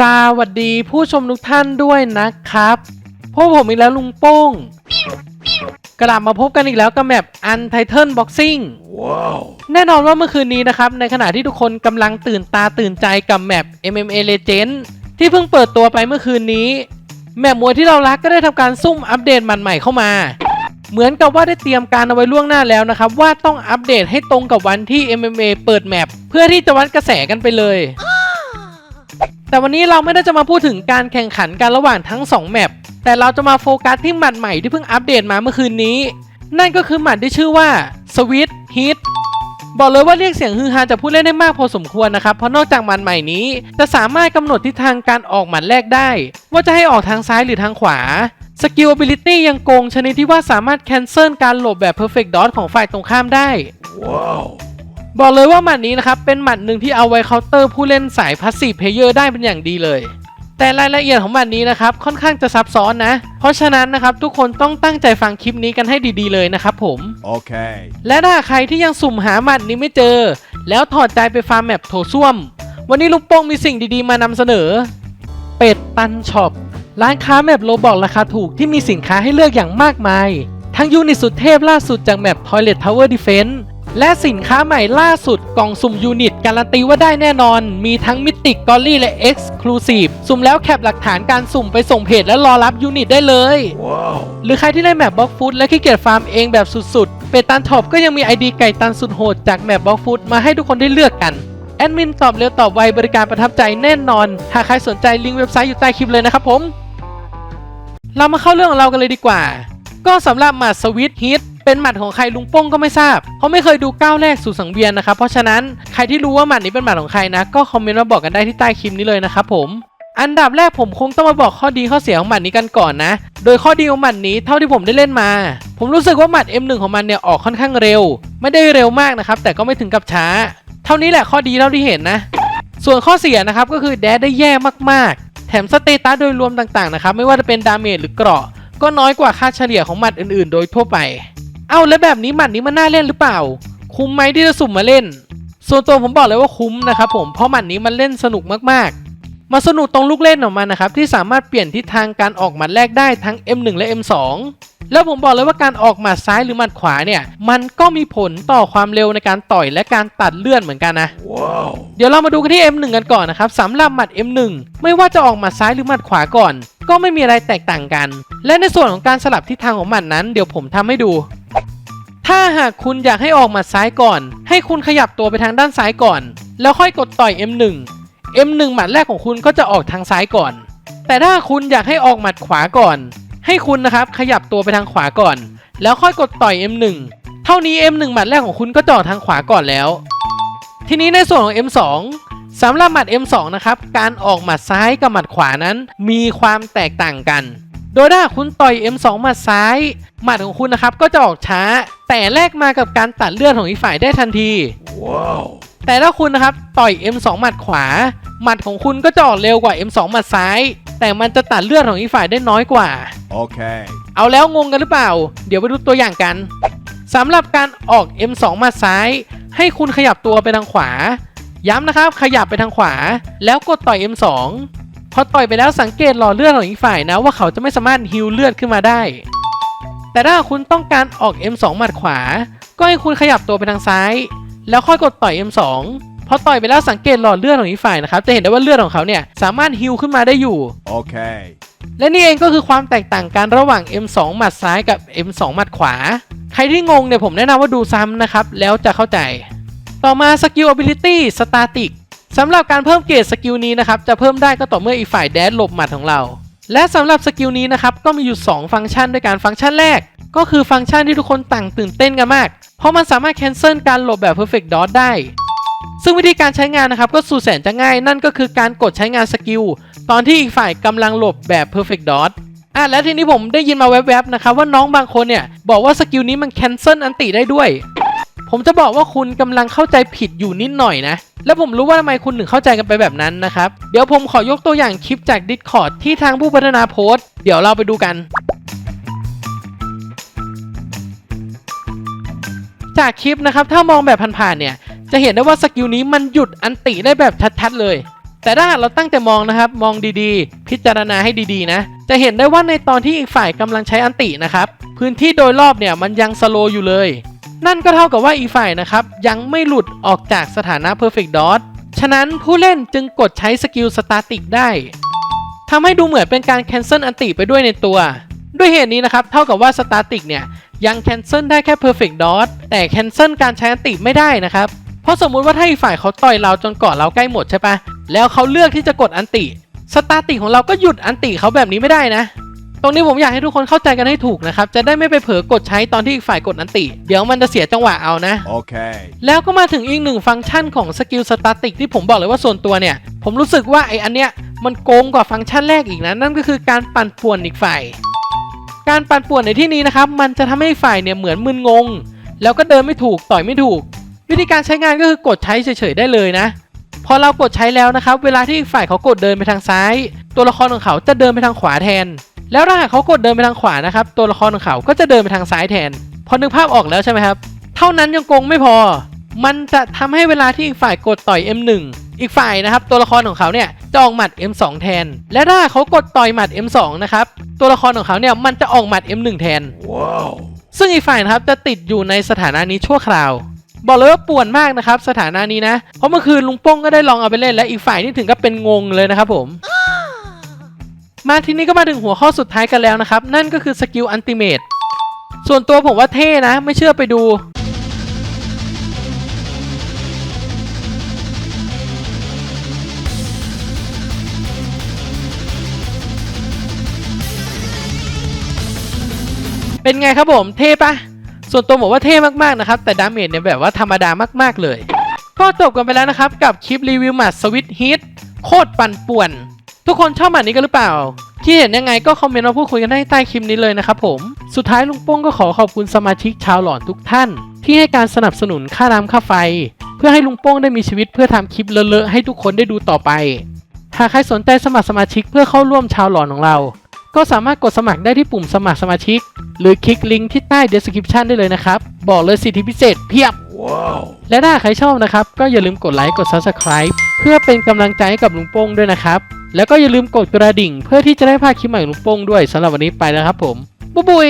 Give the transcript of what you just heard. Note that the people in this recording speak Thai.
สวัสดีผู้ชมทุกท่านด้วยนะครับพบผมอีกแล้วลุงโป้ง กลับมาพบกันอีกแล้วกับแมป Untitled Boxing แน่นอนว่าเมื่อคืนนี้นะครับ ในขณะที่ทุกคนกำลังตื่นตาตื่นใจกับแมป MMA Legend ที่เพิ่งเปิดตัวไปเมื่อคืนนี้ แมปมวยที่เรารักก็ได้ทำการซุ่มอัปเดตมันใหม่เข้ามา เหมือนกับว่าได้เตรียมการเอาไว้ล่วงหน้าแล้วนะครับ ว่าต้องอัปเดตให้ตรงกับวันที่ MMA เปิดแมปเพื่อที่จะวัดกระแสกันไปเลย แต่วันนี้เราไม่ได้จะมาพูดถึงการแข่งขันกันระหว่างทั้ง 2 แมป แต่เราจะมาโฟกัสที่หมัดใหม่ที่เพิ่งอัปเดตมาเมื่อคืนนี้ นั่นก็คือหมัดที่ชื่อว่า Sweet Hit บอกเลยว่าเรียกเสียงฮือฮาจากผู้เล่นได้มากพอสมควรนะครับ เพราะนอกจากหมัดใหม่นี้ จะสามารถกำหนดทิศทางการออกหมัดแรกได้ ว่าจะให้ออกทางซ้ายหรือทางขวาสกิล ability ยังโกงชนิดที่ว่าสามารถแคนเซิลการหลบแบบ perfect dodge ของฝ่ายตรงข้ามได้ บอกเลยว่าหมัดนี้นะครับเป็นหมัดหนึ่งที่เอาไว้เคาน์เตอร์ผู้เล่นสายพาสซีฟเพลเยอร์ได้เป็นอย่างดีเลย แต่รายละเอียดของหมัดนี้นะครับค่อนข้างจะซับซ้อนนะ เพราะฉะนั้นนะครับทุกคนต้องตั้งใจฟังคลิปนี้กันให้ดีๆเลยนะครับผม Okay. และถ้าใครที่ยังสุ่มหาหมัดนี้ไม่เจอ แล้วถอดใจไปฟาร์มแมปโถส้วม วันนี้ลุงโป้งมีสิ่งดีๆมานำเสนอ เป็ดตันช็อปร้านค้าแมปโลบอกราคาถูกที่มีสินค้าให้เลือกอย่างมากมาย ทั้งยูนิตสุดเทพล่าสุดจากแมป Toilet Tower Defense และสินค้าใหม่ล่าสุดกล่องสุ่มยูนิต การันตีว่าได้แน่นอน มีทั้งมิติกกอรี่และ Exclusive สุ่มแล้วแคปหลักฐานการสุ่มไปส่งเพจและรอรับยูนิตได้เลย Whoa. หรือใครที่เล่นแมปบล็อกฟุตและขี้เกียจฟาร์มเองแบบสุดๆ เปตันท็อปก็ยังมีไอดีไก่ตันสุดโหดจากแมปบล็อกฟุตมาให้ทุกคนได้เลือกกัน แอดมินตอบเร็วตอบไวบริการประทับใจแน่นอน หากใครสนใจลิงก์เว็บไซต์อยู่ใต้คลิปเลยนะครับผม เรามาเข้าเรื่องของเรากันเลยดีกว่า ก็สำหรับหมัดสวิตฮิต เป็นหมัดของใครลุงโป้งก็ไม่ทราบเขาไม่เคยดูก้าวแรกสู่สังเวียนนะครับ เพราะฉะนั้นใครที่รู้ว่าหมัดนี้เป็นหมัดของใครนะ ก็คอมเมนต์มาบอกกันได้ที่ใต้คลิปนี้เลยนะครับผมอันดับแรกผมคงต้องมาบอกข้อดีข้อเสียของหมัดนี้กันก่อนนะ โดยข้อดีของหมัดนี้เท่าที่ผมได้เล่นมา ผมรู้สึกว่าหมัด M1 ของมันเนี่ยออกค่อนข้างเร็ว ไม่ได้เร็วมากนะครับ แต่ก็ไม่ถึงกับช้า เท่านี้แหละข้อดีเท่าที่เห็นนะ ส่วนข้อเสียนะครับก็คือแดดได้แย่มากๆ แถมสเตตัสโดยรวมต่างๆนะครับไม่ว่าจะเป็นดาเมจหรือเกราะ ก็น้อยกว่าค่าเฉลี่ยของหมัดอื่นๆ โดยทั่วไป เอ้าแล้วแบบนี้หมัดนี้มันน่าเล่นหรือเปล่า คุ้มไหมที่จะสุ่มมาเล่น ส่วนตัวผมบอกเลยว่าคุ้มนะครับผมเพราะหมัดนี้มันเล่นสนุกมากๆ มาสนุกตรงลูกเล่นของมันนะครับที่สามารถเปลี่ยนทิศทางการออกหมัดแรกได้ทั้ง M1 และ M2 แล้วผมบอกเลยว่าการออกหมัดซ้ายหรือหมัดขวาเนี่ย มันก็มีผลต่อความเร็วในการต่อยและการตัดเลื่อนเหมือนกันนะ Whoa. เดี๋ยวเรามาดูกันที่ M1 กันก่อนนะครับสำหรับหมัด M1 ไม่ว่าจะออกหมัดซ้ายหรือหมัดขวาก่อน ก็ไม่มีอะไรแตกต่างกัน และในส่วนของการสลับทิศทางของหมัดนั้นเดี๋ยวผมทำให้ดู ถ้าหากคุณอยากให้ออกหมัดซ้ายก่อน ให้คุณขยับตัวไปทางด้านซ้ายก่อน แล้วค่อยกดต่อย M1 M1 หมัดแรกของคุณก็จะออกทางซ้ายก่อน แต่ถ้าคุณอยากให้ออกหมัดขวาก่อน ให้คุณนะครับขยับตัวไปทางขวาก่อน แล้วค่อยกดต่อย M1 เท่านี้ M1 หมัดแรกของคุณก็จะออกทางขวาก่อนแล้ว ทีนี้ในส่วนของ M2 สำหรับหมัด M2 นะครับ การออกหมัดซ้ายกับหมัดขวานั้นมีความแตกต่างกัน โดยถ้าคุณต่อย M2 หมัดซ้าย หมัดของคุณนะครับก็จะออกช้า แต่แลกมากับการตัดเลือดของอีกฝ่ายได้ทันที Whoa. แต่ถ้าคุณนะครับต่อย M2 หมัดขวา หมัดของคุณก็จะออกเร็วกว่า M2 หมัดซ้าย แต่มันจะตัดเลือดของอีกฝ่ายได้น้อยกว่า Okay. เอาแล้วงงกันหรือเปล่า เดี๋ยวไปดูตัวอย่างกันสำหรับการออก M2 มาซ้าย ให้คุณขยับตัวไปทางขวา ย้ำนะครับขยับไปทางขวา แล้วกดต่อย M2 พอต่อยไปแล้วสังเกตหลอดเลือดของอีกฝ่ายนะว่าเขาจะไม่สามารถฮิวเลือดขึ้นมาได้ แต่ถ้าคุณต้องการออก M2 หมัดขวา ก็ให้คุณขยับตัวไปทางซ้าย แล้วค่อยกดต่อย M2 พอต่อยไปแล้วสังเกตหลอดเลือดของอีกฝ่ายนะครับจะเห็นได้ว่าเลือดของเขาเนี่ยสามารถฮิวขึ้นมาได้อยู่ Okay. และนี่เองก็คือความแตกต่างกันระหว่าง M2 หมัดซ้ายกับ M2 หมัดขวา ใครที่งงเนี่ยผมแนะนำว่าดูซ้ำนะครับ แล้วจะเข้าใจ ต่อมาสกิล ability static สำหรับการเพิ่มเกรดสกิลนี้นะครับ จะเพิ่มได้ก็ต่อเมื่ออีกฝ่ายแดดหลบหมัดของเรา และสำหรับสกิลนี้นะครับก็มีอยู่ 2 ฟังก์ชันด้วยกันฟังก์ชันแรก ก็คือฟังก์ชันที่ทุกคนต่างตื่นเต้นกันมาก เพราะมันสามารถ cancel การหลบแบบ perfect dodge ได้ ซึ่งวิธีการใช้งานนะครับก็สูแสนจะง่าย นั่นก็คือการกดใช้งานสกิลตอนที่อีกฝ่ายกำลังหลบแบบ perfect dodge อะและทีนี้ผมได้ยินมาแวบๆนะครับว่าน้องบางคนเนี่ยบอกว่าสกิลนี้มัน cancel อันติได้ด้วย ผมจะบอกว่าคุณกำลังเข้าใจผิดอยู่นิดหน่อยนะ และผมรู้ว่าทำไมคุณถึงเข้าใจกันไปแบบนั้นนะครับ เดี๋ยวผมขอยกตัวอย่างคลิปจาก Discord ที่ทางผู้พัฒนาโพสต์ เดี๋ยวเราไปดูกัน จากคลิปนะครับ ถ้ามองแบบผ่านๆเนี่ย จะเห็นได้ว่าสกิลนี้มันหยุดอันติได้แบบชัดๆเลย แต่ถ้าหากเราตั้งใจมองนะครับ มองดีๆ พิจารณาให้ดีๆนะ จะเห็นได้ว่าในตอนที่อีกฝ่ายกำลังใช้อันตินะครับ พื้นที่โดยรอบเนี่ยมันยังสโลอยู่เลย นั่นก็เท่ากับว่าอีกฝ่ายนะครับ ยังไม่หลุดออกจากสถานะ Perfect Dot ฉะนั้นผู้เล่นจึงกดใช้สกิลสตาติกได้ทำให้ดูเหมือนเป็นการแคนเซิลอันติไปด้วยในตัว ด้วยเหตุนี้นะครับ เท่ากับว่าสตาติกเนี่ย ยังแคนเซิลได้แค่ Perfect Dot แต่แคนเซิลการใช้อันติไม่ได้นะครับ เพราะสมมุติว่าถ้าอีกฝ่ายเขาต่อยเราจนเกาะเราใกล้หมดใช่ปะแล้วเขาเลือกที่จะกดอันติ สตาติกของเราก็หยุดอันติเขาแบบนี้ไม่ได้นะ ตรงนี้ผมอยากให้ทุกคนเข้าใจกันให้ถูกนะครับ จะได้ไม่ไปเผลอกดใช้ตอนที่อีกฝ่ายกดอันติ เดี๋ยวมันจะเสียจังหวะเอานะ Okay. แล้วก็มาถึงอีกหนึ่งฟังก์ชันของสกิลสตาติกที่ผมบอกเลยว่าส่วนตัวเนี่ย ผมรู้สึกว่าไออันเนี้ยมันโกงกว่าฟังก์ชันแรกอีกนะ นั่นก็คือการปั่นป่วนอีกฝ่าย การปั่นป่วนในที่นี้นะครับมันจะทำให้ฝ่ายเนี่ยเหมือนมึนงง แล้วก็เดินไม่ถูกต่อยไม่ถูก วิธีการใช้งานก็คือกดใช้เฉยๆได้เลยนะพอเรากดใช้แล้วนะครับ เวลาที่อีกฝ่ายเขากดเดินไปทางซ้าย ตัวละครของเขาจะเดินไปทางขวาแทน แล้วถ้าหากเขากดเดินไปทางขวานะครับตัวละครของเขาก็จะเดินไปทางซ้ายแทน พอนึกภาพออกแล้วใช่ไหมครับ เท่านั้นยังโกงไม่พอ มันจะทำให้เวลาที่อีกฝ่ายกดต่อย M1 อีกฝ่ายนะครับตัวละครของเขาเนี่ยจะออกหมัด M2 แทน และถ้าเขากดต่อยหมัด M2 นะครับตัวละครของเขาเนี่ยมันจะออกหมัด M1 แทน Whoa. ซึ่งอีกฝ่ายนะครับจะติดอยู่ในสถานะนี้ชั่วคราว บอกเลยว่าป่วนมากนะครับสถานะนี้นะ เพราะเมื่อคืนลุงโป้งก็ได้ลองเอาไปเล่นและอีกฝ่ายนี่ถึงกับเป็นงงเลยนะครับผม มาทีนี้ก็มาถึงหัวข้อสุดท้ายกันแล้วนะครับ นั่นก็คือสกิลอันติเมตส่วนตัวผมว่าเท่นะ ไม่เชื่อไปดูเป็นไงครับผม เท่ปะส่วนตัวผมว่าเท่มากๆนะครับ แต่ดาเมจเนี่ยแบบว่าธรรมดามากๆเลย ก็จบกันไปแล้วนะครับ กับคลิปรีวิวหมัดสวิตฮิตโคตรปั่นป่วน ทุกคนชอบหมัดนี้กันหรือเปล่าที่เห็นยังไงก็คอมเมนต์มาพูดคุยกันได้ใต้คลิปนี้เลยนะครับผม สุดท้ายลุงโป้งก็ขอขอบคุณสมาชิกชาวหลอนทุกท่าน ที่ให้การสนับสนุนค่าน้ำค่าไฟ เพื่อให้ลุงโป้งได้มีชีวิตเพื่อทำคลิปเลอะๆให้ทุกคนได้ดูต่อไป หากใครสนใจสมัครสมาชิกเพื่อเข้าร่วมชาวหลอนของเรา ก็สามารถกดสมัครได้ที่ปุ่มสมัครสมาชิก หรือคลิกลิงก์ที่ใต้ description ได้เลยนะครับ บอกเลยสิทธิพิเศษเพียบ Whoa. และถ้าใครชอบนะครับก็อย่าลืมกดไลค์กด Subscribe เพื่อเป็นกำลังใจให้กับลุงโป้งด้วยนะครับ แล้วก็อย่าลืมกดกระดิ่ง เพื่อที่จะได้พลาดคลิปใหม่ของลุงโป้งด้วยสำหรับวันนี้ไปแล้วครับผมบ๊ายบาย